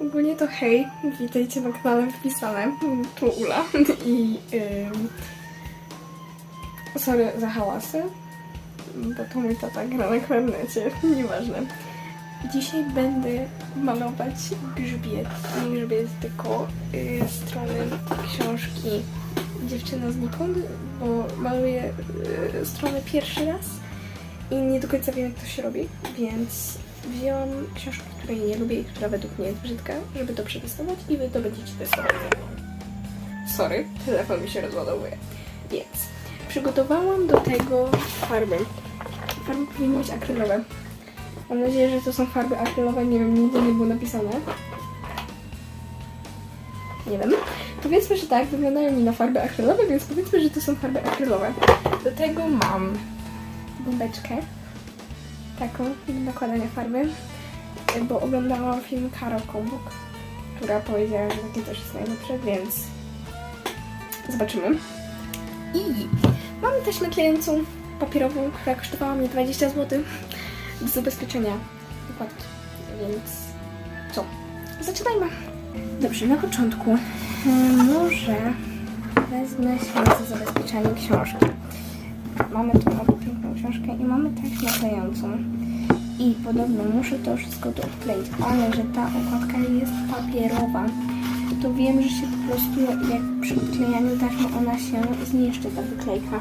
Ogólnie to hej, witajcie na kanale wpisane, tu Ula i ym, sorry za hałasy, bo to mój tata gra na klarnecie, nieważne. Dzisiaj będę malować grzbiet, nie grzbiet, tylko y, strony książki Dziewczyna znikąd, bo maluję y, stronę pierwszy raz i nie do końca wiem jak to się robi, więc wzięłam książkę, której nie lubię i która według mnie jest brzydka, żeby to przetestować i wy to będziecie testować. Sorry, telefon mi się rozładowuje. Więc przygotowałam do tego farby. Farby powinny być akrylowe. Mam nadzieję, że to są farby akrylowe, nie wiem, nigdzie nie było napisane. Nie wiem. Powiedzmy, że tak, wyglądają mi na farby akrylowe, więc powiedzmy, że to są farby akrylowe. Do tego mam bombeczkę taką do nakładania farby, bo oglądałam film Karol Kombuk, która powiedziała, że takie też jest najlepsze, więc zobaczymy. I mam też naklejącą papierową, która kosztowała mnie 20 zł do zabezpieczenia układki, więc co? Zaczynajmy! Dobrze, na początku hmm, może wezmę się za zabezpieczanie książki. Mamy tu książkę i mamy taśmę naklejącą. I podobno muszę to wszystko tu odkleić, ale że ta okładka jest papierowa, to wiem, że się po prostu jak przy odklejaniu taśmy ona się zniszczy, ta wyklejka.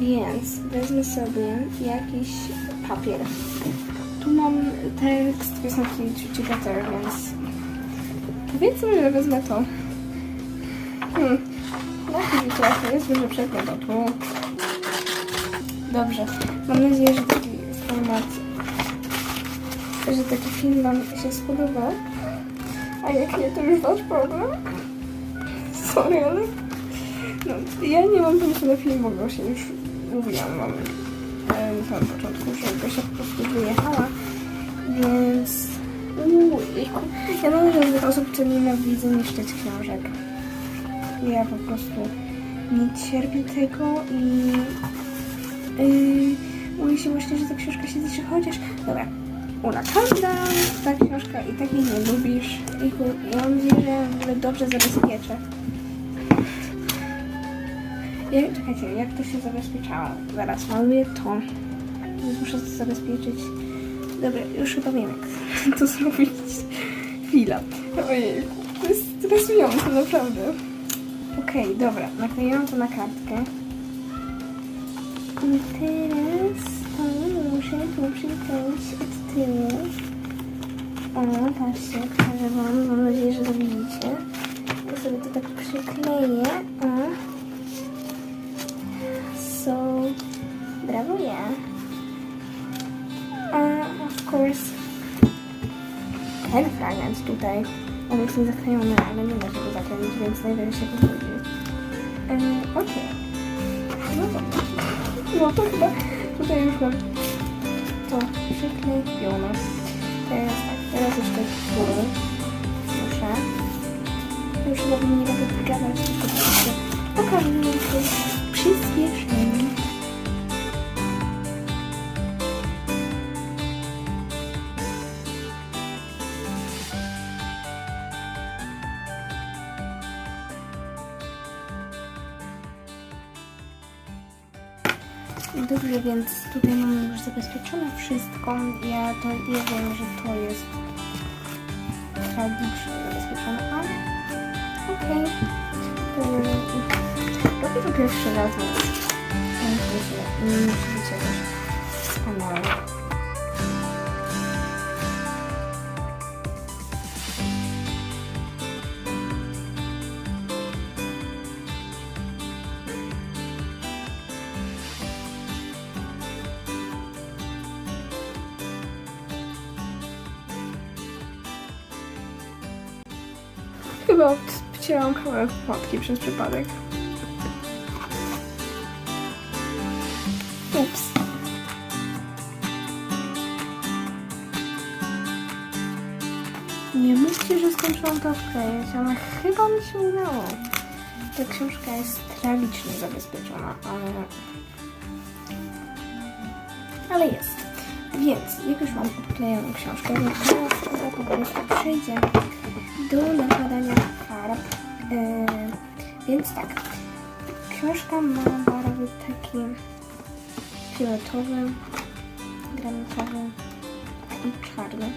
Więc wezmę sobie jakiś papier. Tu mam tekst piosenki Chuchi Butter, więc powiedzmy, że wezmę to. Hmm. Chwilę trochę jest duży przedmiot, tu. Dobrze. Mam nadzieję, że taki format, że taki film Wam się spodoba. A jak nie, to już Wasz problem. Sorry, ale... No, ja nie mam pomysłu na film, bo Gosia już mówiłam na samym początku, że Gosia po prostu wyjechała, więc... Uuu, ja należę do tych osób, które nienawidzą niszczyć książek. Ja po prostu nie cierpię tego i chociaż... Dobra, Ula, calm down. Ta książka i tak jej nie lubisz. I ja mam nadzieję, że dobrze zabezpieczę. Ja, czekajcie, jak to się zabezpieczało? Zaraz, maluję to. Muszę to zabezpieczyć. Dobra, już chyba wiem, jak to zrobić. Chwila. Ojej, to jest stresujące, naprawdę. Okej, dobra, naklejałam to na kartkę. I teraz o, muszę przykleić od tyłu. O, patrzcie, pokażę wam. Mam nadzieję, że to widzicie. Ja sobie to tak przykleję. O. So, brawo ja. A, of course, ten fragment tutaj. On jest niezaklejony, ale nie da się go zakleić, więc najwyżej się powodzi. E, Okej. No dobra. No to chyba tutaj już mam to przyklejone. Teraz tak, teraz jeszcze tu muszę. Już bym nie będę gadać, tylko pokażę wam to przyspieszenie. Dobrze, więc tutaj mamy już zabezpieczone wszystko. Ja to ja wiem, że to jest tragicznie zabezpieczone, ale okej. Okay. Robię to pierwszy raz, więc. Chyba odcięłam kawałek płatki przez przypadek. Ups. Nie mówcie, że skończyłam to wklejać, ale chyba mi się udało. Ta książka jest tragicznie zabezpieczona, ale... Ale jest. Więc, jak już mam odklejoną książkę, to teraz po prostu przejdzie do nakładania farb. Yy, więc tak, książka ma barwy takie fioletowy, granatowy i czarny.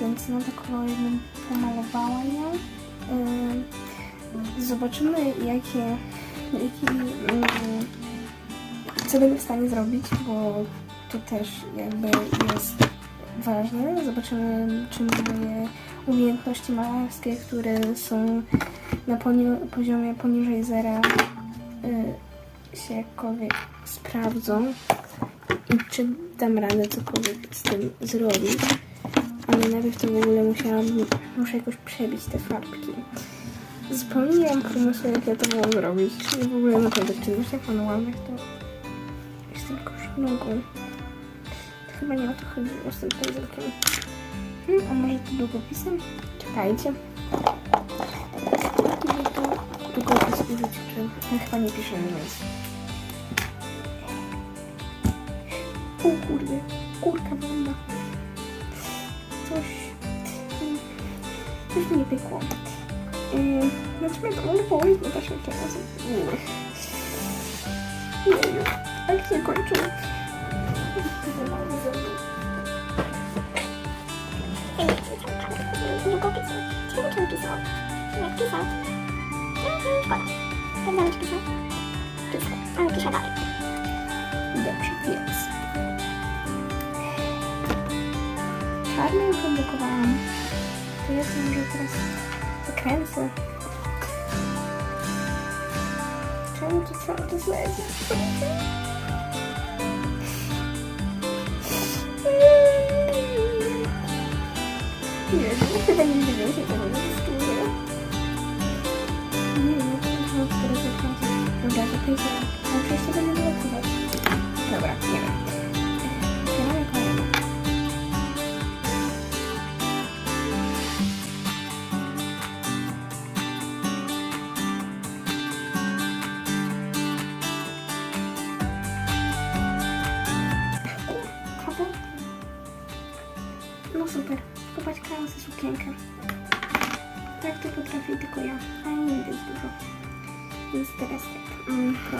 Więc na kolory bym pomalowała ją. Yy, zobaczymy, jakie, jaki, yy, co będę w stanie zrobić, bo to też jakby jest ważne. Zobaczymy, czy moje umiejętności malarskie, które są na poziomie poniżej zera, y, się jakkolwiek sprawdzą i czy dam radę cokolwiek z tym zrobić. Ale najpierw to w ogóle musiałam, muszę jakoś przebić te farbki. Zupełnie nie mam pomysłu, jak ja to mam zrobić. I w ogóle naprawdę czymś jak manualnych to jest tylko sznurką. Chyba nie o to chodziło z tym pędzelkiem. A może to długopisem? Czekajcie. Kiedy to długopis użyć, czy... No, chyba nie piszę nic. O kurde, kurka bomba. Coś... Coś nie pykło. Yy, Znaczy mnie to położyć na taśmę teraz. Jeju, jak się kończą. Długopis. Ciekawe, czy on pisał. Jak pisał. Mhm, Szkoda. Jak dalej czy pisał? Pisał. Ale pisze dalej. Dobrze, więc. Czarny już oblokowałam. To ja to może teraz zakręcę. Czemu to cały czas leci? Nie wiem, chyba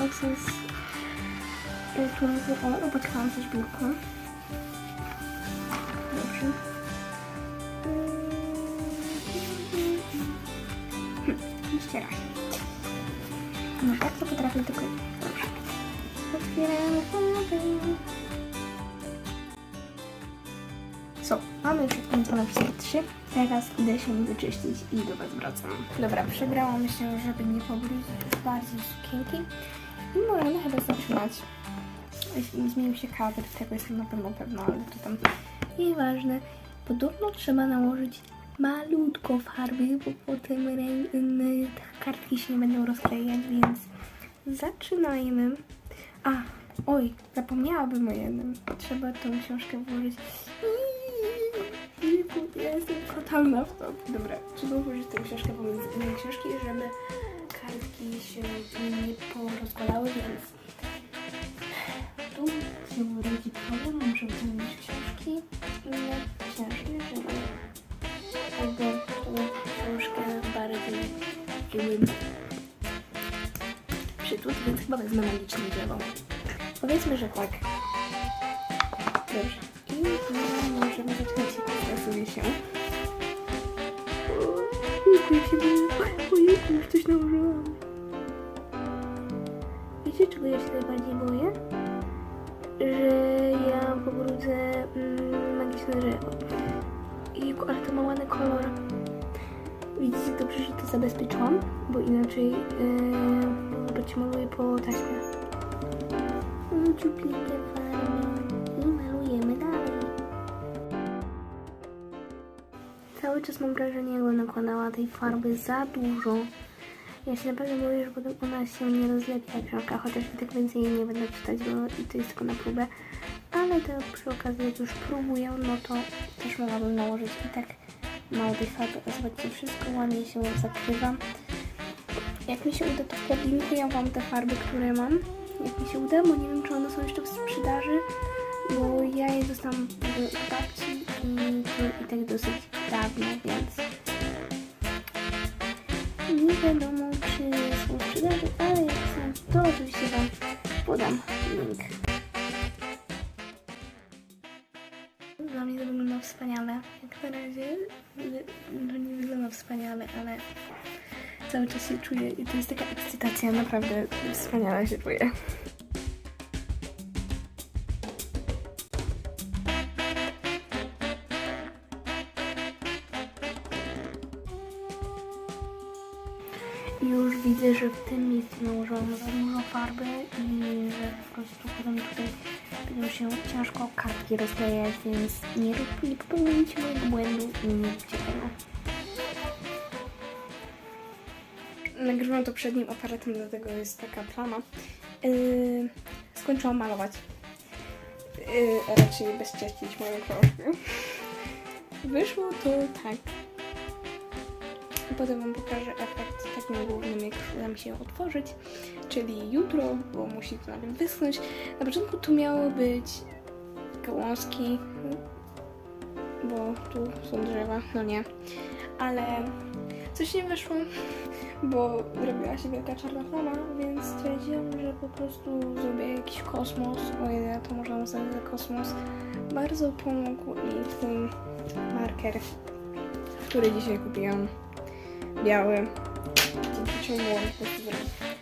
Proces tu o, opatrzyłam też biurko. Dobrze. Hmm, ściera się. No tak to potrafię tylko. Dobrze. Otwieramy farbę. Co? Mamy już odkręcone wszystkie trzy. Teraz idę się wyczyścić i do Was wracam. Dobra, przebrałam się, żeby nie pobrudzić bardziej sukienki. I możemy chyba zaczynać. Zmienił się kadr, tego jestem na pewno pewna, ale to tam nieważne. Podobno trzeba nałożyć malutko farby, bo potem te kartki się nie będą rozklejać, więc zaczynajmy. A, oj, zapomniałabym o jednym. Trzeba tą książkę włożyć. Ja jestem fatalna w to. Dobra, trzeba włożyć tę książkę pomiędzy inne książki, żeby kartki się nie porozkładały, więc tu znowu rodzicową muszę wziąć książki inne książki, żeby jakby tą książkę bardziej były przytut, więc chyba wezmę magiczne dzieło. Powiedzmy, że tak. Dobrze. I możemy zaczynać stresuję się. Nałożyłam. Wiecie, czego ja się najbardziej boję? Że ja pobrudzę mm, magiczne drzewo. Jejku, ale to ma ładny kolor. Widzicie dobrze, że to zabezpieczyłam, bo inaczej yy, zobaczcie, maluję po taśmie. Mm, Ciuplikie farby i malujemy dalej. Cały czas mam wrażenie, jakbym nakładała tej farby za dużo. Się naprawdę boję, że potem ona się nie rozlepi ta książka, chociaż i tak więcej jej nie będę czytać, bo i to jest tylko na próbę. Ale to przy okazji, jak już próbuję, no to też mogłabym nałożyć i tak mało tej farby. Zobaczcie, wszystko ładnie się zakrywa. Jak mi się uda, to podlinkuję Wam te farby, które mam. Jak mi się uda, bo nie wiem, czy one są jeszcze w sprzedaży. bo ja je dostałam od babci i i tak dosyć dawno, więc nie wiadomo, ale jak są, to oczywiście Wam podam link. Dla mnie to wygląda wspaniale. Jak na razie no nie wygląda wspaniale, ale cały czas się czuję i to jest taka ekscytacja, naprawdę wspaniale się czuję. Już widzę, że w tym miejscu nałożyłam za dużo farby i że po prostu potem tutaj będą się ciężko kartki rozklejać, więc nie, nie popełnijcie mojego błędu i nie róbcie tego. Nagrywam to przednim aparatem, dlatego jest taka plama. Yy, skończyłam malować. Yy, raczej bezcześcić moją krążkę. Wyszło to tak. Potem Wam pokażę efekt takim głównym, jak uda mi się otworzyć, czyli jutro, bo musi to najpierw wyschnąć. Na początku tu miało być gałązki, bo tu są drzewa, no nie. Ale coś nie wyszło, bo robiła się wielka czarna plama, więc stwierdziłam, że po prostu zrobię jakiś kosmos, o ile to można nazwać za kosmos. Bardzo pomógł w tym marker, który dzisiaj kupiłam biały. Mogłam po prostu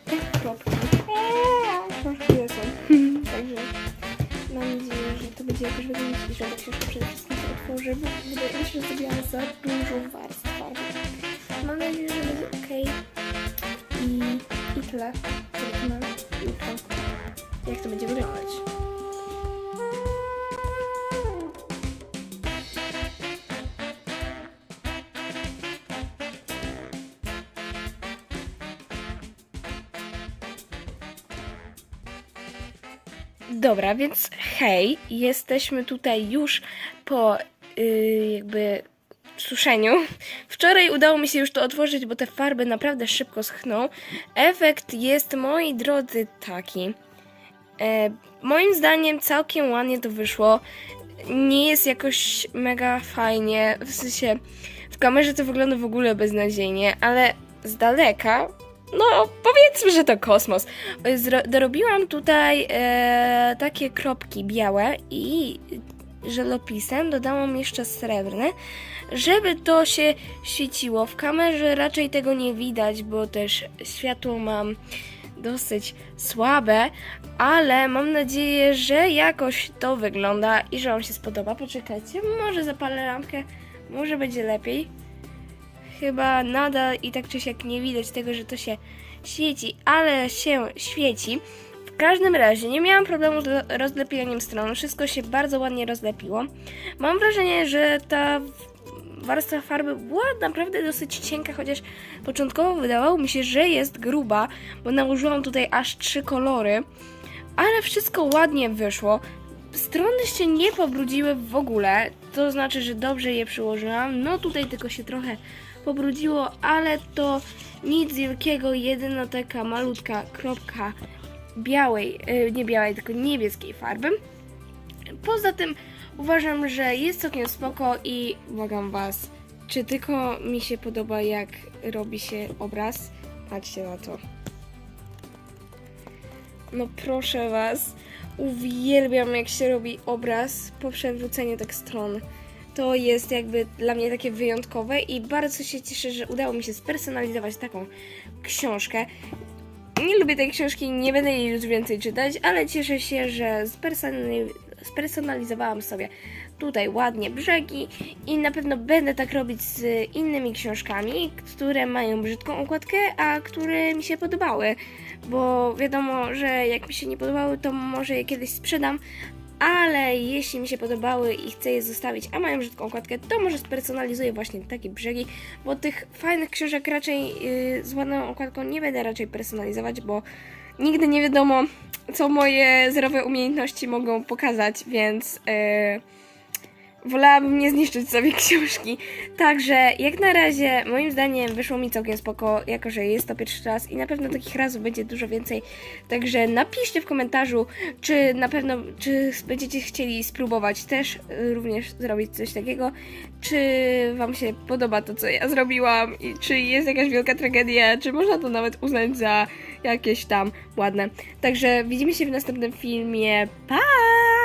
te kropki. Eee, są. Także mam nadzieję, że to będzie jakoś wyglądać i że ta książka przede wszystkim się otworzy, bo wydaje mi się, że zrobiłam za dużo warstw farby. Mam nadzieję, że będzie ok. I, i tyle. Zobaczymy jutro, jak to będzie wyglądać. Dobra, więc hej, jesteśmy tutaj już po yy, jakby suszeniu. Wczoraj udało mi się już to otworzyć, bo te farby naprawdę szybko schną. Efekt jest, moi drodzy, taki. E, moim zdaniem całkiem ładnie to wyszło. Nie jest jakoś mega fajnie, w sensie w kamerze to wygląda w ogóle beznadziejnie, ale z daleka no, powiedzmy, że to kosmos. Zro- dorobiłam tutaj e, takie kropki białe i żelopisem dodałam jeszcze srebrne, żeby to się świeciło. W kamerze raczej tego nie widać, bo też światło mam dosyć słabe, ale mam nadzieję, że jakoś to wygląda i że Wam się spodoba. Poczekajcie, może zapalę lampkę, może będzie lepiej chyba nadal i tak czy siak nie widać tego, że to się świeci, ale się świeci. W każdym razie nie miałam problemu z rozlepianiem stron, wszystko się bardzo ładnie rozlepiło. Mam wrażenie, że ta warstwa farby była naprawdę dosyć cienka, chociaż początkowo wydawało mi się, że jest gruba, bo nałożyłam tutaj aż trzy kolory, ale wszystko ładnie wyszło. Strony się nie pobrudziły w ogóle, to znaczy, że dobrze je przyłożyłam. No tutaj tylko się trochę pobrudziło, ale to nic wielkiego, jedyna taka malutka kropka białej, y, nie białej, tylko niebieskiej farby. Poza tym uważam, że jest całkiem spoko i błagam Was, czy tylko mi się podoba jak robi się obraz? Patrzcie na to. No proszę Was, uwielbiam jak się robi obraz po przewróceniu tak stron. To jest jakby dla mnie takie wyjątkowe i bardzo się cieszę, że udało mi się spersonalizować taką książkę. Nie lubię tej książki, nie będę jej już więcej czytać, ale cieszę się, że spersonali- spersonalizowałam sobie tutaj ładnie brzegi i na pewno będę tak robić z innymi książkami, które mają brzydką okładkę, a które mi się podobały. Bo wiadomo, że jak mi się nie podobały, to może je kiedyś sprzedam, ale jeśli mi się podobały i chcę je zostawić, a mają brzydką okładkę, to może spersonalizuję właśnie takie brzegi, bo tych fajnych książek raczej yy, z ładną okładką nie będę raczej personalizować, bo nigdy nie wiadomo, co moje zerowe umiejętności mogą pokazać, więc yy, wolałabym nie zniszczyć sobie książki. Także jak na razie, moim zdaniem wyszło mi całkiem spoko, jako że jest to pierwszy raz i na pewno takich razów będzie dużo więcej. Także napiszcie w komentarzu, czy na pewno, czy będziecie chcieli spróbować też y, również zrobić coś takiego, czy wam się podoba to, co ja zrobiłam i czy jest jakaś wielka tragedia, czy można to nawet uznać za jakieś tam ładne. Także widzimy się w następnym filmie. Pa!